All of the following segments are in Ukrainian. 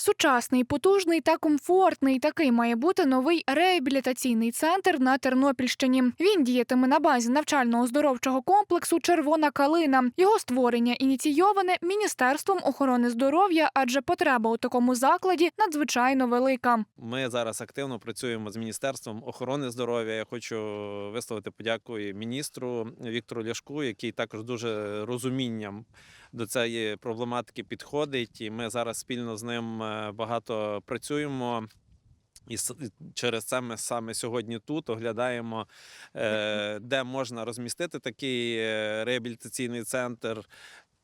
Сучасний, потужний та комфортний такий має бути новий реабілітаційний центр на Тернопільщині. Він діятиме на базі навчально-оздоровчого комплексу Червона калина. Його створення ініційоване Міністерством охорони здоров'я, адже потреба у такому закладі надзвичайно велика. Ми зараз активно працюємо з міністерством охорони здоров'я. Я хочу висловити подяку і міністру Віктору Ляшку, який також дуже розумінням до цієї проблематики підходить. І ми зараз спільно з ним е, багато працюємо. І через це ми саме сьогодні тут оглядаємо, е, де можна розмістити такий е, реабілітаційний центр.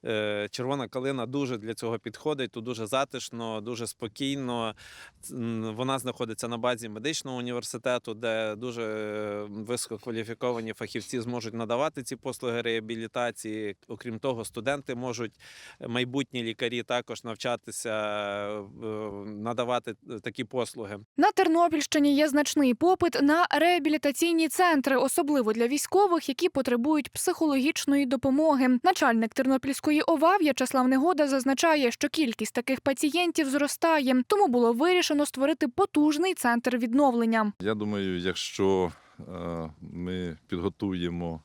Е, Червона калина дуже для цього підходить. Тут дуже затишно, дуже спокійно. Вона знаходиться на базі медичного університету, де дуже е, висококваліфіковані фахівці зможуть надавати ці послуги реабілітації. Окрім того, студенти можуть е, майбутні лікарі також навчатися надавати такі послуги. На Тернопільщині є значний попит на реабілітаційні центри, особливо для військових, які потребують психологічної допомоги. Начальник Тернопільської ОВА В'ячеслав Негода зазначає, що кількість таких пацієнтів зростає, тому було вирішено створити потужний центр відновлення. Я думаю, якщо е, ми підготуємо,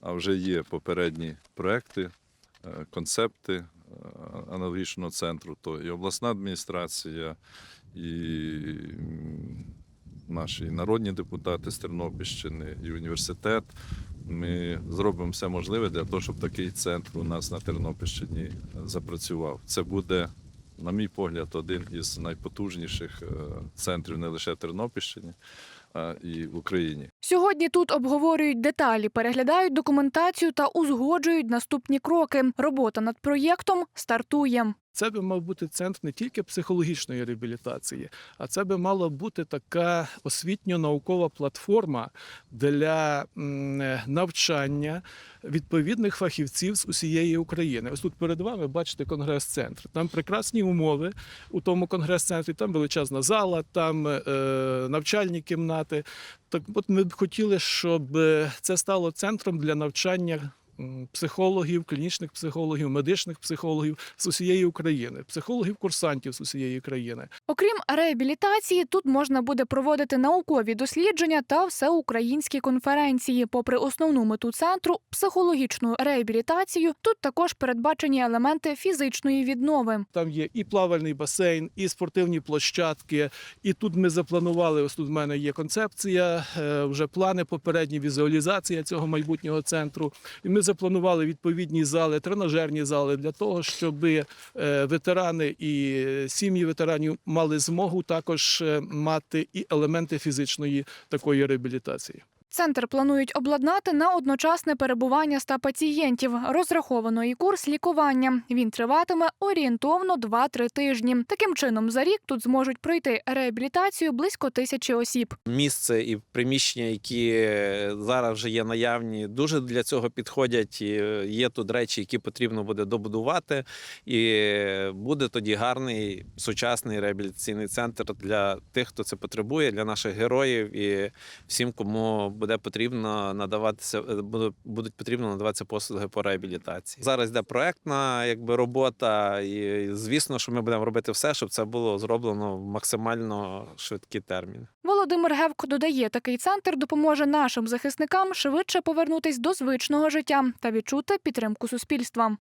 а вже є попередні проекти, е, концепти е, аналогічного центру, то і обласна адміністрація, і наші народні депутати з Тернопільщини, і університет. Ми зробимо все можливе для того, щоб такий центр у нас на Тернопільщині запрацював. Це буде, на мій погляд, один із найпотужніших е, центрів не лише Тернопільщині, і в Україні. Сьогодні тут обговорюють деталі, переглядають документацію та узгоджують наступні кроки. Робота над проєктом стартує. Це би мав бути центр не тільки психологічної реабілітації, а це би мала бути така освітньо-наукова платформа для навчання відповідних фахівців з усієї України. Ось тут перед вами бачите конгрес-центр. Там прекрасні умови у тому конгрес-центрі. Там величезна зала, там е, навчальні кімнати. Так, от ми б хотіли, щоб е, це стало центром для навчання психологів, клінічних психологів, медичних психологів з усієї України, психологів, курсантів з усієї країни. Окрім реабілітації, тут можна буде проводити наукові дослідження та всеукраїнські конференції. Попри основну мету центру психологічну реабілітацію, тут також передбачені елементи фізичної віднови. Там є і плавальний басейн, і спортивні площадки. І тут ми запланували. Ось тут в мене є концепція, е, вже плани попередні, візуалізація цього майбутнього центру. І ми запланували відповідні зали, тренажерні зали для того, щоб е, ветерани і сім'ї ветеранів мали змогу також е, мати і елементи фізичної такої реабілітації. Центр планують обладнати на одночасне перебування ста пацієнтів. Розраховано і курс лікування. Він триватиме орієнтовно 2-3 тижні. Таким чином, за рік тут зможуть пройти реабілітацію близько тисячі осіб. Місце і приміщення, які е, зараз вже є наявні, дуже для цього підходять. Е, є тут речі, які потрібно буде добудувати. І е, буде тоді гарний сучасний реабілітаційний центр для тих, хто це потребує, для наших героїв і всім, кому буде потрібно надаватися, е, будуть потрібно надаватися послуги по реабілітації. Зараз йде проектна якби робота, і звісно, що ми будемо робити все, щоб це було зроблено в максимально швидкі терміни. Володимир Гевко додає, такий центр допоможе нашим захисникам швидше повернутись до звичного життя та відчути підтримку суспільства.